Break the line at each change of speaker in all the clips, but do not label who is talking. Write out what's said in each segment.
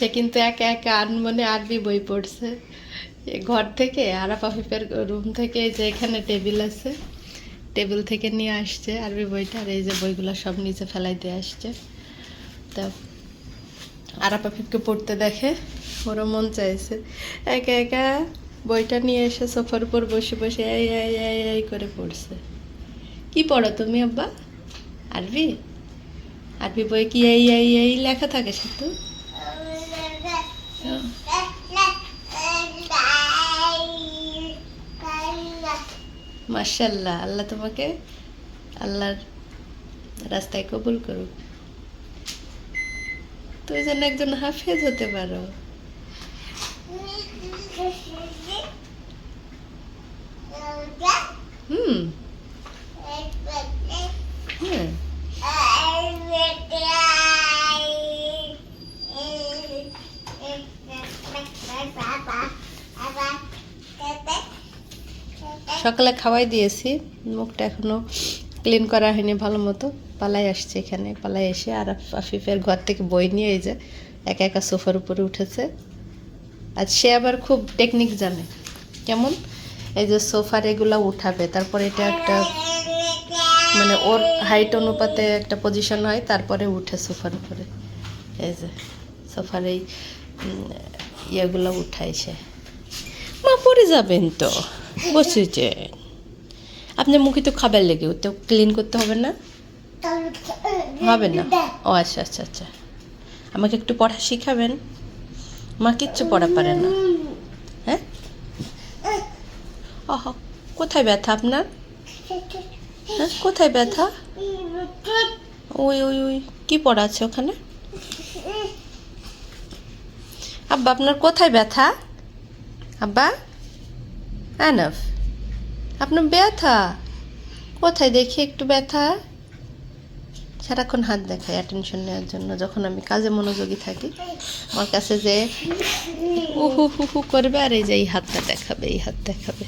সে কিন্তু একা একা আনমনে আরবি বই পড়ছে। ঘর থেকে, আরাফ আফিফের রুম থেকে যে এখানে টেবিল আছে, টেবিল থেকে নিয়ে আসছে আরবি বইটা আর এই যে বইগুলো সব নিচে ফেলাই দিয়ে আসছে। তা আরাফ আফিফকে পড়তে দেখে ওরও মন চাইছে। একা একা বইটা নিয়ে এসে সোফার উপর বসে বসে এই এই এই এই করে পড়ছে। কি পড়ো তুমি আব্বা? আরবি? আরবি বই কি এই এই এই লেখা থাকে শুধু মার্শাল্লাহ আল্লাহ তোমাকে আল্লাহর রাস্তায় কবুল করুক। তুই যেন একজন হাফেজ হতে পারো। সকালে খাওয়াই দিয়েছি। মুখটা এখনও ক্লিন করা হয়নি ভালো মতো। পালাই আসছে এখানে, পালাই এসে আর আফিফের ঘর থেকে বই নিয়ে এই যে একা একা সোফার উপরে উঠেছে। আর সে আবার খুব টেকনিক জানে। কেমন? এই যে সোফার এগুলো উঠাবে, তারপর এটা একটা মানে ওর হাইট অনুপাতে একটা পজিশন হয়, তারপরে উঠে সোফার উপরে। এই যে সোফার এই ইয়েগুলো উঠায় সে। মা, পড়ে যাবেন তো। বসেছে। আপনার মুখে তো খাবার লেগে, তো ক্লিন করতে হবে না? হবে না? ও আচ্ছা আচ্ছা আচ্ছা। আমাকে একটু পড়া শিখাবেন? মা কিচ্ছু পড়া পারে না। হ্যাঁ? কোথায় ব্যথা আপনার? হ্যাঁ কোথায় ব্যথা? ওই ওই ওই, কি পড়া আছে ওখানে? আব্বা, আপনার কোথায় ব্যথা? আব্বা? আনফ আপনার ব্যথা? কোথায় দেখি একটু ব্যথা? সারাক্ষণ হাত দেখায় অ্যাটেনশন নেওয়ার জন্য, যখন আমি কাজে মনোযোগী থাকি। আমার কাছে যে উহু হু হু করবে, আর এই যে এই হাতটা দেখাবে, এই হাত দেখাবে।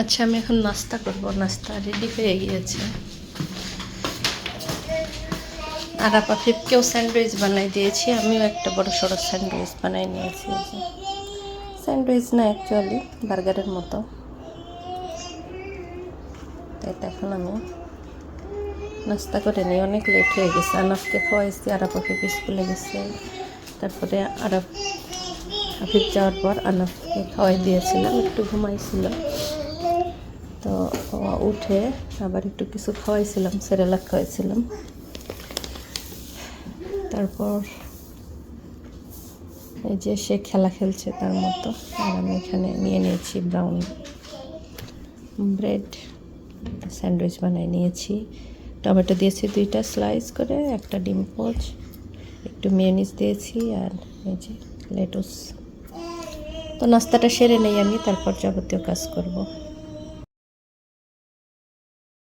আচ্ছা আমি এখন নাস্তা করব। নাস্তা রেডি হয়ে গিয়েছে। আর আপা ফিপকেও স্যান্ডউইচ বানাই দিয়েছি, আমিও একটা বড় সড়ো স্যান্ডউইচ বানাই নিয়েছি। স্যান্ডউইচ না অ্যাকচুয়ালি বার্গারের মতো। এটা এখন আমি নাস্তা করে নিই। অনেক লেট হয়ে গেছে। আনাফকে খাওয়াইছি আরাপ আফিফ স্কুলে গেছে। তারপরে আরাপ আফিফ যাওয়ার পর আনাফকে খাওয়াই দিয়েছিলাম। একটু ঘুমাইছিল। তো উঠে আবার একটু কিছু খাওয়াইছিলাম, সেরেলাক খাওয়াইছিলাম। তারপর এই যে সে খেলা খেলছে তার মতো। আর আমি এখানে নিয়ে নিয়েছি ব্রাউন ব্রেড স্যান্ডউইচ বানিয়ে নিয়েছি। টমেটো দিয়েছি দুইটা স্লাইস করে, একটা ডিম পোচ, একটু মেয়নিজ দিয়েছি আর এই যে লেটুস তো নাস্তাটা সেরে নেই আমি, তারপর যাবতীয় কাজ করব।